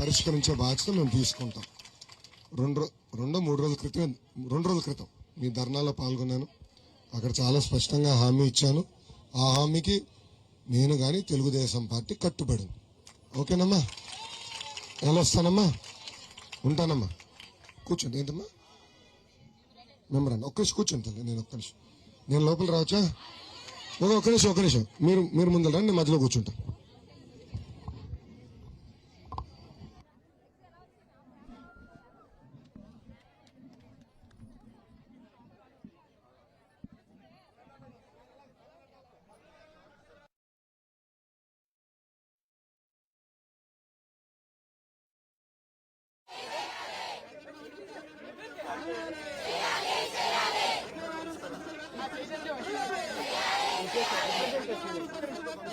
పరిష్కరించే బాధ్యత మేము తీసుకుంటాం. రెండు రెండో మూడు రోజుల క్రితం రెండు రోజుల క్రితం మీ ధర్నాలో పాల్గొన్నాను. అక్కడ చాలా స్పష్టంగా హామీ ఇచ్చాను. ఆ హామీకి నేను కానీ తెలుగుదేశం పార్టీ కట్టుబడింది. ఓకేనమ్మా? ఎలా వస్తానమ్మా? ఉంటానమ్మా. కూర్చోండి. ఏంటమ్మా? మెమరండి ఒక్క నిమిషం కూర్చుంటాను నేను ఒక్క నిమిషం. నేను లోపల రావచ్చా? ఒక నిమిషం ఒక నిమిషం. మీరు మీరు ముందర రండి మధ్యలో కూర్చుంటాను.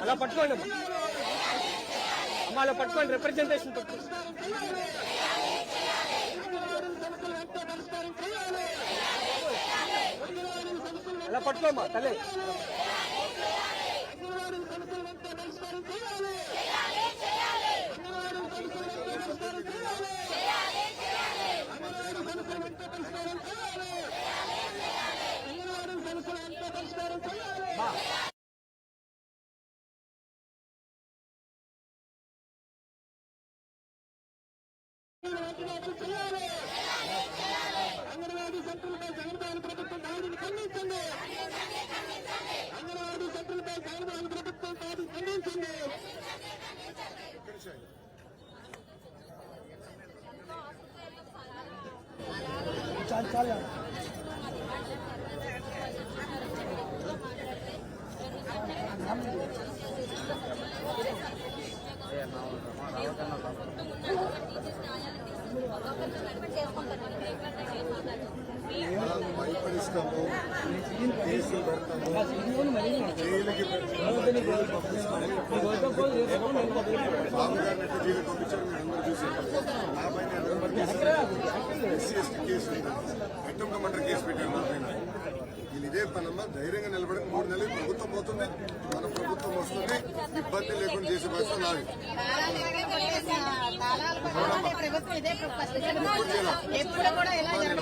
అలా పట్టుకోండి. అమ్మ అలా పట్టుకోండి రిప్రజెంటేషన్ పట్టుకోండి. అలా పట్టుకోమ్మా తల్లి. పరిష్కారం చేయాలి. అంగన్వాడీ సెంటర్లపై జగన్మోహన్ ప్రభుత్వం దాడిని ఖండించండి అంగన్వాడీ సెంటర్లపై జగన్మోహన్ ప్రభుత్వం దాడిని ఖండించండి భయపడిస్తాము కేసులు పెడతాము జైలుకి బాబు గారిని మీరు అందరూ చూసారు నా పైన SC ST case attempt murder case పెట్టారు? ఇదే పనమ్మా ధైర్యంగా నిలబడి మూడు నెలలు ప్రభుత్వం పోతుంది. మన ప్రభుత్వం వస్తుంది. ఇబ్బంది లేకుండా చేసే బాధ్యత నాది.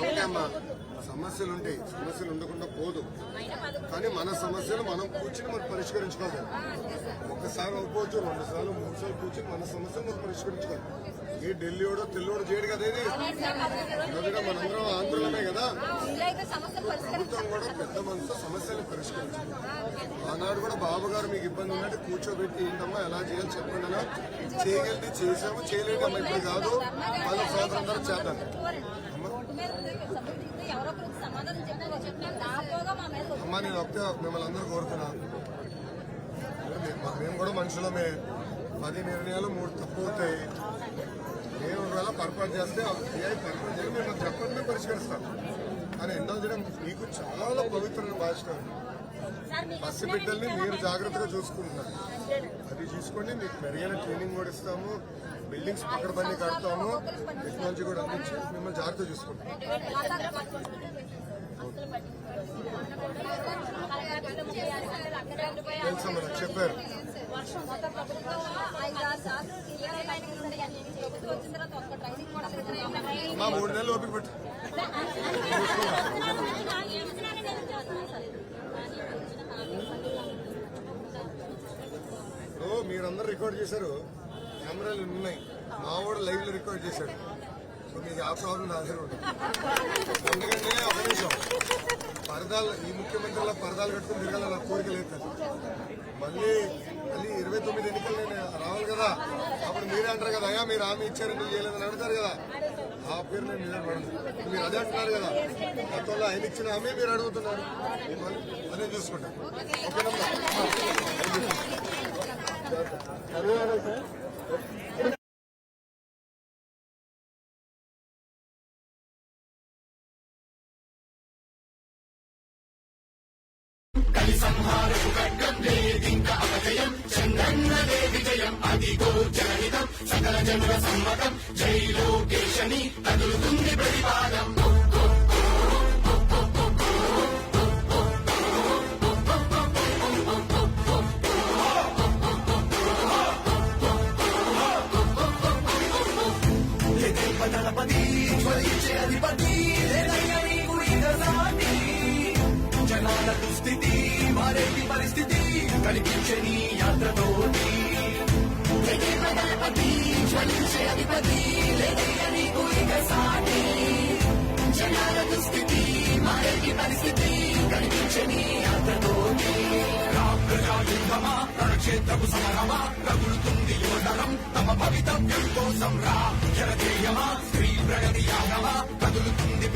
కూడా అమ్మా, సమస్యలు ఉంటాయి సమస్యలు ఉండకుండా పోదు. కానీ మన సమస్యలు మనం కూర్చుని మనం పరిష్కరించుకోవాలి. ఒక్కసారి అవ్వకపోవచ్చు రెండు సార్లు మూడు సార్లు కూర్చుని మన సమస్యలు మనం పరిష్కరించుకోవాలి. ఏ ఢిల్లీోడో తెల్లోడో చేయడు కదా ఇది. మనందరం ఆంధ్రలోనే కదా. ప్రభుత్వం కూడా పెద్ద మనసు సమస్యలు పరిష్కరించారు ఆనాడు కూడా బాబు గారు మీకు ఇబ్బంది ఉన్నట్టు కూర్చోబెట్టి ఏంటమ్మా ఎలా చేయాలి చెప్పండి అన్నా చేయగలిగితే చేసాము చేయలేము ఇప్పుడు కాదు వాళ్ళ స్వాతంత్రం అందరూ చేద్దాం అమ్మా నేను ఒకటే మిమ్మల్ని అందరూ కోరుతున్నా మేము- మేము కూడా మనుషులమే పది నిర్ణయాలు మూడు తప్పు అవుతాయి నేను ఒకవేళ పొరపాటు చేస్తే ఏ పొరపాటు చేయాలి మేము చెప్పండి మేము పరిష్కరిస్తాం ఎన్నో దినం మీకు చాలా పవిత్రమైన మీకు పసి బిడ్డల్ని మీరు జాగ్రత్తగా చూసుకుంటున్నారు. అది చూసుకోండి మీకు మెరుగైన ట్రైనింగ్ కూడా ఇస్తాము. బిల్డింగ్స్ పక్కన బండి కడతాము. టెక్నాలజీ కూడా అందించి మిమ్మల్ని జాగ్రత్తగా చూసుకుంటాం చెప్పారు. వర్షం మొత్తం ప్రభుత్వం ఐదు ఆరు సార్లు క్లియర్ లైన్ ప్రభుత్వం వచ్చిన తర్వాత ఒక్క ట్రైనింగ్ కూడా పెట్టలేదు. మా మూడు నెలలు ఓపిక పెట్టు. మీరందరూ రికార్డ్ చేశారు. కెమెరాలు ఉన్నాయి. మా వాడు లైవ్లో రికార్డ్ చేశాడు. మీకు ఆ ప్రాబ్లం నా దగ్గర ఉంటుంది ఎందుకంటే ఒక నిమిషం. పరదాలు ఈ ముఖ్యమంత్రిలా పరదాలు కట్టుకుని తిరగాల నా కోరిక లేదు మళ్ళీ మళ్ళీ ఇరవై తొమ్మిది ఎన్నికలు నేను రావాలి కదా. అప్పుడు మీరే అంటారు కదా అయ్యా మీరు హామీ ఇచ్చారు ఎందుకు చేయలేదని అడుగుతారు కదా. ఆ పేరు నేను నిలబడను మీరు అదే అంటున్నారు కదా. గతంలో ఆయన ఇచ్చిన హామీ మీరు అడుగుతున్నారు. అదే చూసుకుంటాం. ఓకేనమ్మా సకల జనుల సమ్మతం జై లోకేశని కదులుతుంది ప్రతిపాదం దళపతి జ్వలించే జనాల దుస్థితి మారేటి పరిస్థితి కనిపించని యాత్రతోటి. జనాల దుస్థితి మారేటి పరిస్థితి కనిపించే నీ యాత్రతోటి రణక్షేత్రపు సమరమా రగులుతుంది యువతరం తమ భవితవ్యం కోసం రా జనజేయమా స్త్రీ ప్రగతి యాగమా కదులుతుంది